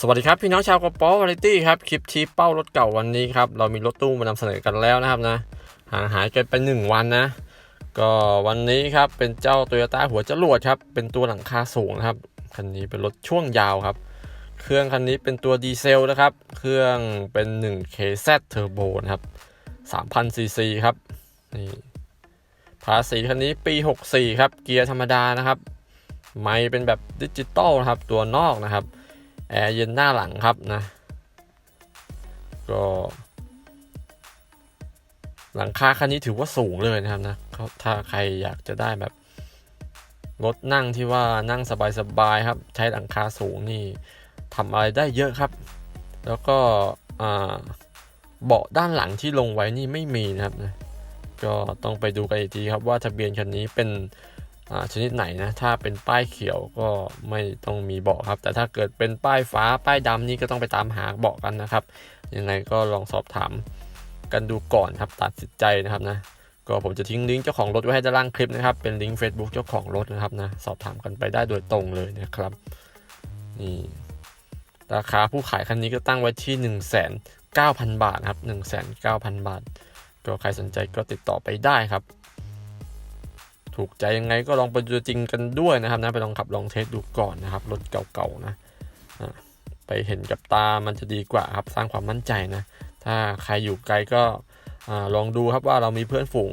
สวัสดีครับ พี่น้องชาวกระป๋อวาไรตี้ครับ คลิปชี้เป้ารถเก่าวันนี้ครับ เรามีรถตู้มานำเสนอกันแล้วนะครับนะห่างหายกันไปหนึ่งวันนะ ก็วันนี้ครับเป็นเจ้าโตโยต้าหัวจรวดครับ เป็นตัวหลังคาสูงนะครับ คันนี้เป็นรถช่วงยาวครับ เครื่องคันนี้เป็นตัวดีเซลนะครับ เครื่องเป็น 1KZ Turbo นะครับ 3,000ซีซีครับนี่ภาษีคันนี้ปี 64 ครับ เกียร์ธรรมดานะครับ ไม่เป็นแบบดิจิตอลนะครับ ตัวนอกนะครับ แอร์เย็นหน้าหลังครับนะ ก็หลังคาคันนี้ถือว่าสูงเลยนะครับนะถ้าใครอยากจะได้แบบรถนั่งที่ว่านั่งสบายๆครับ ใช้หลังคาสูงนี่ทำอะไรได้เยอะครับ แล้วก็เบาะด้านหลังที่ลงไว้นี่ไม่มีนะครับนะก็ต้องไปดูกันอีกทีครับว่าทะเบียนคันนี้เป็น ชนิดไหนนะ ถ้าเป็นป้ายเขียวก็ไม่ต้องมีเบาะครับ แต่ถ้าเกิดเป็นป้ายฟ้าป้ายดำนี่ก็ต้องไปตามหาเบาะกันนะครับ ยังไงก็ลองสอบถามกันดูก่อนครับตัดสินใจนะครับนะ ก็ผมจะทิ้งลิงก์เจ้าของรถไว้ให้ด้านล่างคลิปนะครับ เป็นลิงก์ Facebook เจ้าของรถนะครับนะ สอบถามกันไปได้โดยตรงเลยนะครับ นี่ราคาผู้ขายคันนี้ก็ตั้งไว้ที่ 1 9 0 0 0 บาทนะครับ 1 9 0 0 0 บาท ก็ใครสนใจก็ติดต่อไปได้ครับ ถูกใจยังไงก็ลองไปดูจริงกันด้วยนะครับนะไปลองขับลองเทสดูก่อนนะครับรถเก่าๆนะไปเห็นกับตามันจะดีกว่าครับสร้างความมั่นใจนะ ถ้าใครอยู่ไกลก็ลองดูครับว่าเรามีเพื่อนฝูง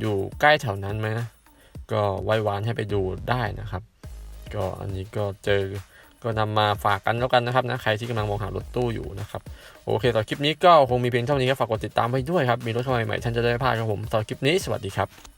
อยู่ใกล้แถวนั้นไหมนะก็ไว้วานให้ไปดูได้นะครับ ก็อันนี้ก็เจอก็นำมาฝากกันแล้วกันนะครับนะใครที่กำลังมองหารถตู้อยู่นะครับโอเคต่อคลิปนี้ก็คงมีเพียงเท่านี้ครับฝากกดติดตามไปด้วยครับมีรถเข้ามาใหม่ๆท่านจะได้ไม่พลาดครับผมต่อคลิปนี้สวัสดีครับ